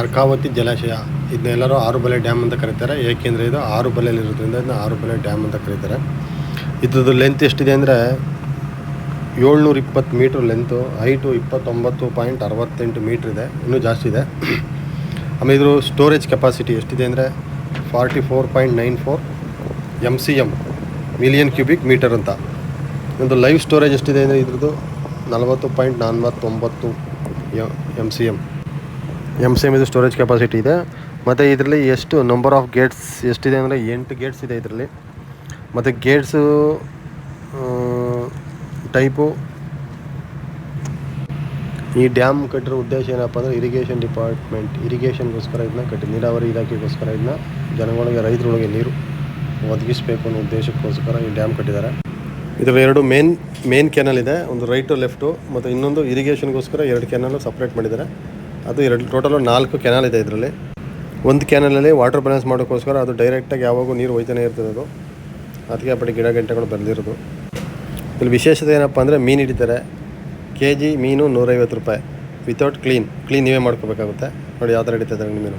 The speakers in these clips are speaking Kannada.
ಅರ್ಕಾವತಿ ಜಲಾಶಯ. ಇದನ್ನೆಲ್ಲರೂ ಆರು ಬಲೆ ಡ್ಯಾಮ್ ಅಂತ ಕರೀತಾರೆ. ಏಕೆಂದರೆ ಇದು ಆರು ಬಲೆಯಲ್ಲಿರೋದ್ರಿಂದ ಇದನ್ನ ಆರುಬಲೆ ಡ್ಯಾಮ್ ಅಂತ ಕರೀತಾರೆ. ಇದ್ರದ್ದು ಲೆಂತ್ ಎಷ್ಟಿದೆ ಅಂದರೆ ಏಳ್ನೂರ ಇಪ್ಪತ್ತು ಮೀಟ್ರ್ ಲೆಂತು ಹೈಟು ಇಪ್ಪತ್ತೊಂಬತ್ತು ಪಾಯಿಂಟ್ ಅರವತ್ತೆಂಟು ಮೀಟ್ರ್ ಇದೆ. ಇನ್ನೂ ಜಾಸ್ತಿ ಇದೆ. ಆಮೇಲೆ ಇದ್ರ ಸ್ಟೋರೇಜ್ ಕೆಪಾಸಿಟಿ ಎಷ್ಟಿದೆ ಅಂದರೆ forty four point nine four M C M million cubic metre ಅಂತ. ಒಂದು ಲೈವ್ ಸ್ಟೋರೇಜ್ ಎಷ್ಟಿದೆ ಅಂದರೆ ಇದ್ರದ್ದು ನಲವತ್ತು ಪಾಯಿಂಟ್ ನಲ್ವತ್ತೊಂಬತ್ತು M C M M C M ಇದು ಸ್ಟೋರೇಜ್ ಕೆಪಾಸಿಟಿ ಇದೆ. ಮತ್ತು ಇದರಲ್ಲಿ ಎಷ್ಟು ನಂಬರ್ ಆಫ್ ಗೇಟ್ಸ್ ಎಷ್ಟಿದೆ ಅಂದರೆ ಎಂಟು ಗೇಟ್ಸ್ ಇದೆ ಇದರಲ್ಲಿ. ಮತ್ತು ಗೇಟ್ಸು ಟೈಪು ಈ ಡ್ಯಾಮ್ ಕಟ್ಟಿರೋ ಉದ್ದೇಶ ಏನಪ್ಪ ಅಂದರೆ ಇರಿಗೇಷನ್ ಡಿಪಾರ್ಟ್ಮೆಂಟ್ ಇರಿಗೇಷನ್ಗೋಸ್ಕರ ಇದನ್ನ ಕಟ್ಟಿ, ನೀರಾವರಿ ಇಲಾಖೆಗೋಸ್ಕರ ಇದನ್ನ ಜನಗಳಿಗೆ, ರೈತರೊಳಗೆ ನೀರು ಒದಗಿಸಬೇಕು ಅನ್ನೋ ಉದ್ದೇಶಕ್ಕೋಸ್ಕರ ಈ ಡ್ಯಾಮ್ ಕಟ್ಟಿದ್ದಾರೆ. ಇದರಲ್ಲಿ ಎರಡು ಮೇನ್ ಮೇನ್ ಕೆನಲ್ ಇದೆ. ಒಂದು ರೈಟು ಲೆಫ್ಟು ಮತ್ತು ಇನ್ನೊಂದು ಇರಿಗೇಷನ್ಗೋಸ್ಕರ ಎರಡು ಕೆನಲ್ ಸಪ್ರೇಟ್ ಮಾಡಿದ್ದಾರೆ. ಅದು ಎರಡು ಟೋಟಲು ನಾಲ್ಕು ಕೆನಾಲ್ ಇದೆ ಇದರಲ್ಲಿ. ಒಂದು ಕ್ಯಾನಲಲ್ಲಿ ವಾಟರ್ ಬ್ಯಾಲೆನ್ಸ್ ಮಾಡೋಕ್ಕೋಸ್ಕರ ಅದು ಡೈರೆಕ್ಟಾಗಿ ಯಾವಾಗೂ ನೀರು ಹೋಯ್ತಾನೆ ಇರ್ತದೆ ಅದು ಅದಕ್ಕೆ ಬಡಿ ಗಿಡ ಗಂಟೆಗಳು ಬಂದಿರೋದು ಇಲ್ಲಿ ವಿಶೇಷತೆ ಏನಪ್ಪ ಅಂದರೆ ಮೀನು ಹಿಡಿತಾರೆ. ಕೆ ಜಿ ಮೀನು ನೂರೈವತ್ತು ರೂಪಾಯಿ. ವಿತೌಟ್ ಕ್ಲೀನ್ ಕ್ಲೀನ್ ನೀವೇ ಮಾಡ್ಕೋಬೇಕಾಗುತ್ತೆ. ನೋಡಿ ಯಾವ ಥರ ಹಿಡಿತದೆ ಮೀನು.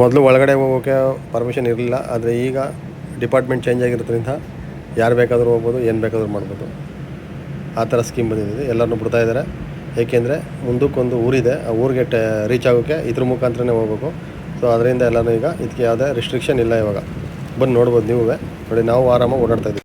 ಮೊದಲು ಒಳಗಡೆ ಹೋಗೋಕ್ಕೆ ಪರ್ಮಿಷನ್ ಇರಲಿಲ್ಲ. ಆದರೆ ಈಗ ಡಿಪಾರ್ಟ್ಮೆಂಟ್ ಚೇಂಜ್ ಆಗಿರೋದ್ರಿಂದ ಯಾರು ಬೇಕಾದರೂ ಹೋಗ್ಬೋದು, ಏನು ಬೇಕಾದರೂ ಮಾಡ್ಬೋದು. ಆ ಥರ ಸ್ಕೀಮ್ ಬಂದಿದೆ. ಎಲ್ಲರನ್ನೂ ಬಿಡ್ತಾ ಇದ್ದಾರೆ. ಏಕೆಂದರೆ ಮುಂದಕ್ಕೊಂದು ಊರಿದೆ, ಆ ಊರಿಗೆ ಟ ರೀಚ್ ಆಗೋಕ್ಕೆ ಇದ್ರ ಮುಖಾಂತರನೇ ಹೋಗ್ಬೇಕು. ಸೊ ಅದರಿಂದ ಎಲ್ಲನೂ ಈಗ ಇದಕ್ಕೆ ಯಾವುದೇ ರಿಸ್ಟ್ರಿಕ್ಷನ್ ಇಲ್ಲ ಇವಾಗ. ಬಂದು ನೋಡ್ಬೋದು ನೀವು. ನೋಡಿ, ನಾವು ಆರಾಮಾಗಿ ಓಡಾಡ್ತಾ ಇದ್ದೀವಿ.